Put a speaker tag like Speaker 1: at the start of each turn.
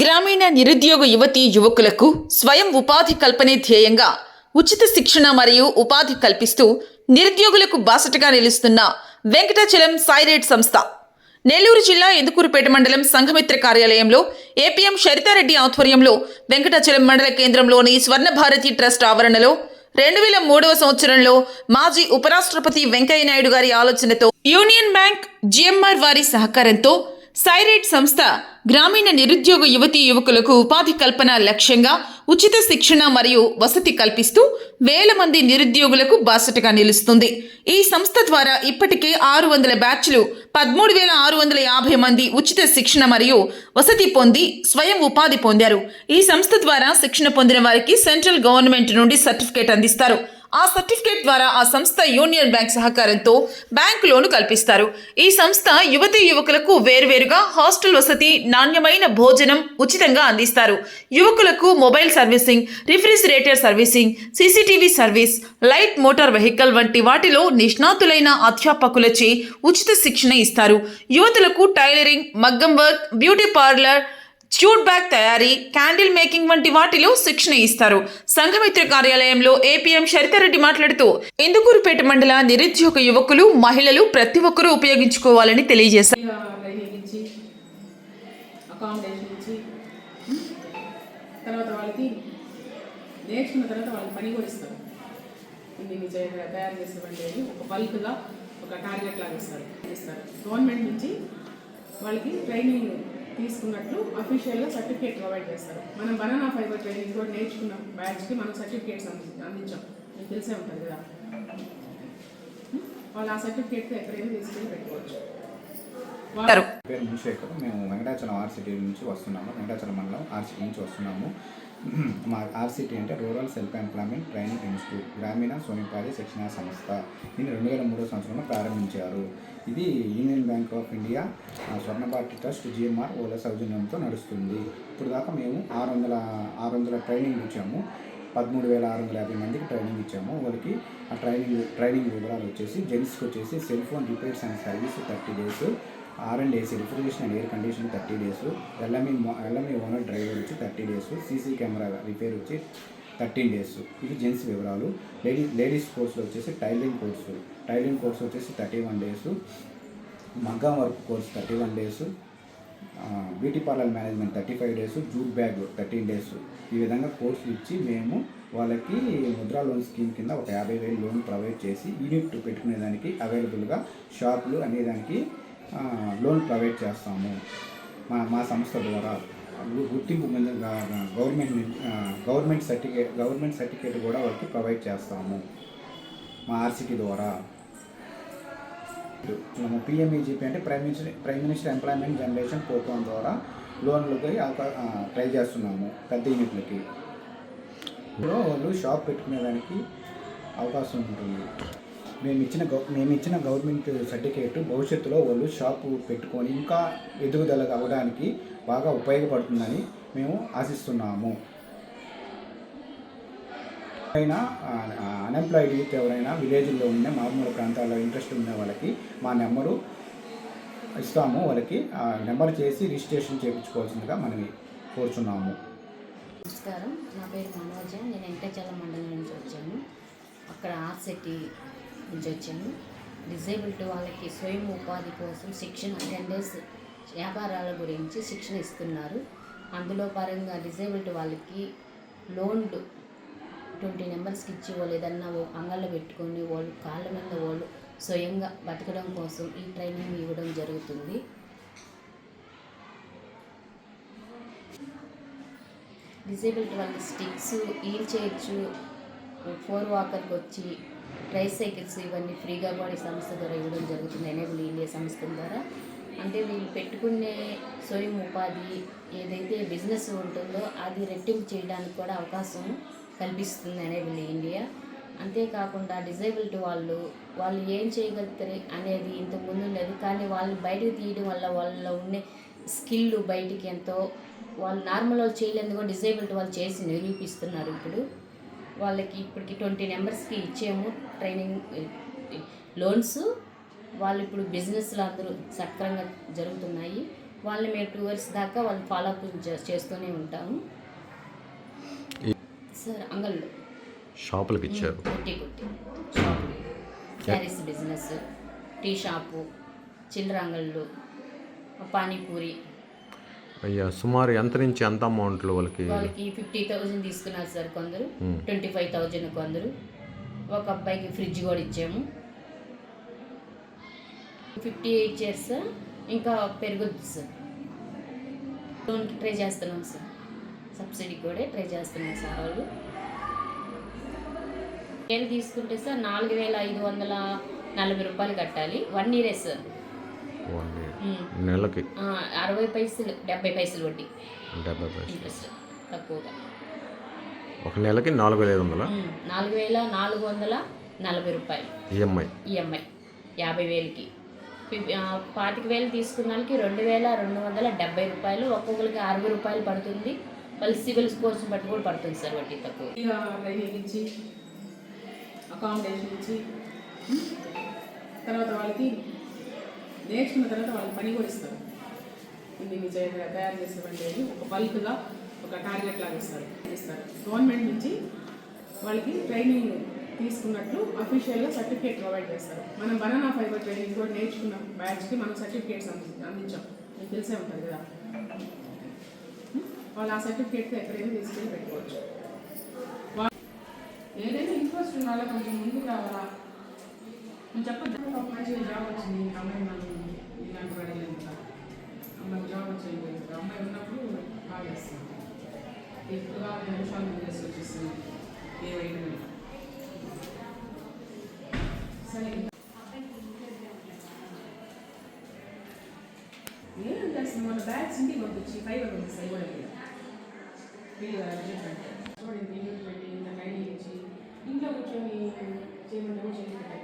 Speaker 1: గ్రామీణ నిరుద్యోగ యువతి యువకులకు స్వయం ఉపాధి కల్పనే ధ్యేయంగా ఉచిత శిక్షణ మరియు ఉపాధి కల్పిస్తూ నిరుద్యోగులకు బాసటగా నిలుస్తున్న వెంకటాచలం సాయిరేట్ సంస్థ. నెల్లూరు జిల్లా ఎందుకూరుపేట మండలం సంఘమిత్ర కార్యాలయంలో ఏపీఎం షరితారెడ్డి ఆధ్వర్యంలో వెంకటాచలం మండల కేంద్రంలోని స్వర్ణ భారతి ట్రస్ట్ ఆవరణలో రెండు వేల మూడవ సంవత్సరంలో మాజీ ఉపరాష్ట్రపతి వెంకయ్య నాయుడు గారి ఆలోచనతో యూనియన్ బ్యాంక్ జిఎంఆర్ వారి సహకారంతో సైరేట్ సంస్థ గ్రామీణ నిరుద్యోగ యువతీ యువకులకు ఉపాధి కల్పన లక్ష్యంగా ఉచిత శిక్షణ మరియు వసతి కల్పిస్తూ వేల మంది నిరుద్యోగులకు బాసటగా నిలుస్తుంది. ఈ సంస్థ ద్వారా ఇప్పటికే ఆరు వందల బ్యాచ్లు పదమూడు వేల ఆరు వందల యాభై మంది ఉచిత శిక్షణ మరియు వసతి పొంది స్వయం ఉపాధి పొందారు. ఈ సంస్థ ద్వారా శిక్షణ పొందిన వారికి సెంట్రల్ గవర్నమెంట్ నుండి సర్టిఫికేట్ అందిస్తారు. ఆ సర్టిఫికేట్ ద్వారా ఆ సంస్థ యూనియన్ బ్యాంక్ సహకారంతో బ్యాంకు లోను కల్పిస్తారు. ఈ సంస్థ యువతీ యువకులకు వేర్వేరుగా హాస్టల్ వసతి నాణ్యమైన భోజనం ఉచితంగా అందిస్తారు. యువకులకు mobile servicing refrigerator servicing CCTV service light motor vehicle వంటి వాటిలో నిష్ణాతులైన అధ్యాపకులచే ఉచిత శిక్షణ ఇస్తారు. యువతులకు టైలరింగ్ మగ్గం work beauty parlour jute bag తయారీ క్యాండిల్ మేకింగ్ వంటి వాటిలో శిక్షణ ఇస్తారు. సంఘమిత్ర కార్యాలయంలో ఏపీఎం శరితారెడ్డి మాట్లాడుతూ ఇందుకూరుపేట మండల నిరుద్యోగ యువకులు మహిళలు ప్రతి ఒక్కరూ ఉపయోగించుకోవాలని తెలియజేశారు.
Speaker 2: తర్వాత వాళ్ళకి నేర్చుకున్న తర్వాత వాళ్ళకి పని కూడా ఇస్తారు. తయారు ఒక బల్క్గా ఒక టార్గెట్ లాగా ఇస్తారు. ఇస్తారు. గవర్నమెంట్ నుంచి వాళ్ళకి ట్రైనింగ్ తీసుకున్నట్లు అఫీషియల్గా సర్టిఫికేట్ ప్రొవైడ్ చేస్తారు. మనం బనానా ఫైబర్ ట్రైనింగ్ కూడా నేర్చుకున్న. బ్యాచ్కి మనం సర్టిఫికేట్స్ అంది అందించాం. మీకు తెలిసే ఉంటుంది కదా? వాళ్ళు ఆ సర్టిఫికేట్ ఎక్కడైనా తీసుకెళ్ళి పెట్టుకోవచ్చు.
Speaker 3: పేరు మునిశేఖర్. మేము వెంకటాచలం ఆర్సిటీ నుంచి వస్తున్నాము. వెంకటాచలం మండలం ఆర్సిటీ నుంచి వస్తున్నాము. మా ఆర్సిటీ అంటే rural self employment training institute గ్రామీణ స్వయంపాది శిక్షణ సంస్థ. దీన్ని రెండు వేల మూడో సంవత్సరంలో ప్రారంభించారు. ఇది యూనియన్ బ్యాంక్ ఆఫ్ ఇండియా ఆ, ట్రస్ట్ జిఎంఆర్ ఓల సౌజన్యంతో నడుస్తుంది. ఇప్పుడు దాకా మేము ఆరు వందల ఆరు వందల ట్రైనింగ్ ఇచ్చాము. పదమూడు వేల ఆరు వందల యాభై మందికి ట్రైనింగ్ ఇచ్చాము. వాళ్ళకి ఆ ట్రైనింగ్ ట్రైనింగ్ వివరాలు వచ్చేసి జెంట్స్కి వచ్చేసి cell phone repairs and service thirty days R and AC refrigeration and air condition thirty days. LME LME owner driver వచ్చి thirty days. CC camera repair వచ్చి థర్టీన్ డేస్. ఇవి జెంట్స్ వివరాలు. లేడీ లేడీస్ కోర్సులు వచ్చేసి టైలింగ్ కోర్సు. టైలింగ్ కోర్స్ వచ్చేసి thirty one days. మగ్గం work course thirty one days. Beauty parlour management thirty five days. Jute bag thirteen days. ఈ విధంగా కోర్సులు ఇచ్చి మేము వాళ్ళకి ముద్రా లోన్ స్కీమ్ కింద ఒక యాభై వేలు లోన్ ప్రొవైడ్ చేసి యూనిట్ పెట్టుకునేదానికి అవైలబుల్గా షాపులు అనేదానికి లోన్ ప్రొవైడ్ చేస్తాము. మా మా సంస్థ ద్వారా. గుర్తింపు పొందిన government government certificate government certificate కూడా వాళ్ళకి ప్రొవైడ్ చేస్తాము. మా ఆర్సిటీ ద్వారా. మనము పిఎంఈజీపీ అంటే prime minister prime minister employment generation programme ద్వారా లోన్లకి ట్రై చేస్తున్నాము పెద్ద యూనిట్లకి. ఇందులో వాళ్ళు షాప్ పెట్టుకునేదానికి అవకాశం ఉంటుంది. మేము ఇచ్చిన గవ మేము ఇచ్చిన గవర్నమెంట్ సర్టిఫికేట్ భవిష్యత్తులో వాళ్ళు షాపు పెట్టుకొని ఇంకా ఎదుగుదల అవ్వడానికి బాగా ఉపయోగపడుతుందని మేము ఆశిస్తున్నాము. ఎవరైనా అన్ఎంప్లాయిడ్ యూత్ ఎవరైనా విలేజ్లో ఉన్న మామూలు ప్రాంతాల్లో ఇంట్రెస్ట్ ఉన్న వాళ్ళకి మా నెంబరు ఇస్తాము. వాళ్ళకి ఆ నెంబర్ చేసి రిజిస్ట్రేషన్ చేయించుకోవాల్సిందిగా మనం కోరుచున్నాము.
Speaker 4: నమస్కారం. నా పేరు మనోజ. నేను వెంకటాచలం మండలం నుంచి వచ్చాను. అక్కడ ఆర్సిటీ నుంచి వచ్చాను వాళ్ళకి స్వయం ఉపాధి కోసం శిక్షణ టెన్ డేస్ వ్యాపారాల గురించి శిక్షణ ఇస్తున్నారు. అందులో పరంగా డిజేబిలిటీ వాళ్ళకి లోన్లు ట్వంటీ నెంబర్స్కి ఇచ్చి వాళ్ళు ఏదన్నా అంగళ్ళు పెట్టుకొని వాళ్ళు కాళ్ళ మీద వాళ్ళు స్వయంగా బతకడం కోసం ఈ ట్రైనింగ్ ఇవ్వడం జరుగుతుంది. డిజేబిలిటీ వాళ్ళకి స్టిక్స్ వీల్ చైర్స్ ఫోర్ వాకర్కి వచ్చి ట్రైసైకిల్స్ ఇవన్నీ ఫ్రీగా కూడా ఈ సంస్థ ద్వారా ఇవ్వడం జరుగుతుంది. ఎనేబుల్ ఇండియా సంస్థ ద్వారా. అంటే వీళ్ళు పెట్టుకునే స్వయం ఉపాధి ఏదైతే బిజినెస్ ఉంటుందో అది రెట్టింపు చేయడానికి కూడా అవకాశం కల్పిస్తుంది ఎనేబుల్ ఇండియా అంతేకాకుండా డిజేబిలిటీ వాళ్ళు వాళ్ళు ఏం చేయగలుగుతారు అనేది ఇంతకుముందు ఉండేది కానీ వాళ్ళు బయటకు తీయడం వల్ల వాళ్ళలో ఉండే స్కిల్ బయటికి ఎంతో వాళ్ళు నార్మల్ వాళ్ళు చేయలేదు డిజేబిలిటీ వాళ్ళు చేసి నిరూపిస్తున్నారు ఇప్పుడు. వాళ్ళకి ఇప్పటికి ట్వంటీ నెంబర్స్కి ఇచ్చాము ట్రైనింగ్ లోన్స్. వాళ్ళు ఇప్పుడు బిజినెస్లో అందరూ సక్రంగా జరుగుతున్నాయి. వాళ్ళని మేము టూ ఇయర్స్ దాకా వాళ్ళు ఫాలో అప్ చేస్తూనే ఉంటాము. సార్ అంగళ్ళు.
Speaker 5: షాపులకు ఇచ్చారు.
Speaker 4: కుట్టి కుట్టి. Shop saris business tea shop చిల్లర అంగళ్ళు పానీపూరి.
Speaker 5: అయ్యా సుమారు ఎంత నుంచి ఎంత అమౌంట్లు వాళ్ళకి?
Speaker 4: వాళ్ళకి ఫిఫ్టీ థౌజండ్ తీసుకున్నారు సార్ కొందరు. ట్వంటీ ఫైవ్ థౌజండ్ కొందరు. ఒక అబ్బాయికి ఫ్రిడ్జ్ కూడా ఇచ్చాము. ఫిఫ్టీ ఎయిట్ ఇయర్స్ సార్ ఇంకా పెరుగుద్ది సార్. లోన్కి ట్రై చేస్తున్నాం సార్. సబ్సిడీ కూడా ట్రై చేస్తున్నాం సార్ వాళ్ళు. వేలు తీసుకుంటే సార్ నాలుగు వేల ఐదు వందల నలభై రూపాయలు కట్టాలి. వన్ ఇయరే సార్.
Speaker 5: నెలకి.
Speaker 4: ఆ, అరవై పైసలు డెబ్బై పైసలు వడ్డీ.
Speaker 5: డెబ్బై పైసలు.
Speaker 4: తక్కువగా.
Speaker 5: ఒక నెలకి నాలుగు వేల ఐదు వందల?
Speaker 4: ఉమ్, నాలుగు వేల నాలుగు వందల నలభై రూపాయలు.
Speaker 5: ఈఎంఐ.
Speaker 4: ఈఎంఐ. యాభై వేలకి. పాతిక వేలు తీసుకున్న వాళ్ళకి రెండు వేల రెండు వందల డెబ్బై రూపాయలు. ఒక్కొక్కరికి అరవై రూపాయలు పడుతుంది. వాళ్ళు సివిల్ స్కోర్స్ బట్టి కూడా పడుతుంది సార్ వడ్డీ తక్కువ.
Speaker 2: ఇచ్చి అకామిడేషన్ ఇచ్చి ఉం? తర్వాత వాళ్ళకి నేర్చుకున్న తర్వాత వాళ్ళకి పని కూడా ఇస్తారు. ఇన్ని మీ తయారు చేసేవంటి అని ఒక బల్క్గా ఒక టార్గెట్ లాగా ఇస్తారు. ఇస్తారు. గవర్నమెంట్ నుంచి వాళ్ళకి ట్రైనింగ్ తీసుకున్నట్లు అఫీషియల్గా సర్టిఫికేట్ ప్రొవైడ్ చేస్తారు. మనం బనానా ఫైబర్ ట్రైనింగ్ కూడా నేర్చుకున్న. బ్యాచ్కి మనం సర్టిఫికేట్స్ అంది అందించాం. మీకు తెలిసే ఉంటుంది కదా? వాళ్ళు ఆ సర్టిఫికేట్ ఎక్కడైనా తీసుకెళ్ళి పెట్టుకోవచ్చు. ఏదైనా ఇంట్రెస్ట్ ఉండాలో కొంచెం ముందుకు రావాలా? నువ్వు చెప్పదు మంచిగా జాబ్ వచ్చింది ఇంకా అమ్మాయి ఏం చేస్తుంది మన బ్యాగ్స్ ఇంటికి పంపించి ఫైబర్ పంపిస్తే అవి కూడా వీళ్ళు అర్జెంట్ అంటే చూడండి ఇంట్లో పెట్టి ఇంత లైన్ ఇచ్చి ఇంట్లో కూర్చొని చేయమంటే కూడా చేసి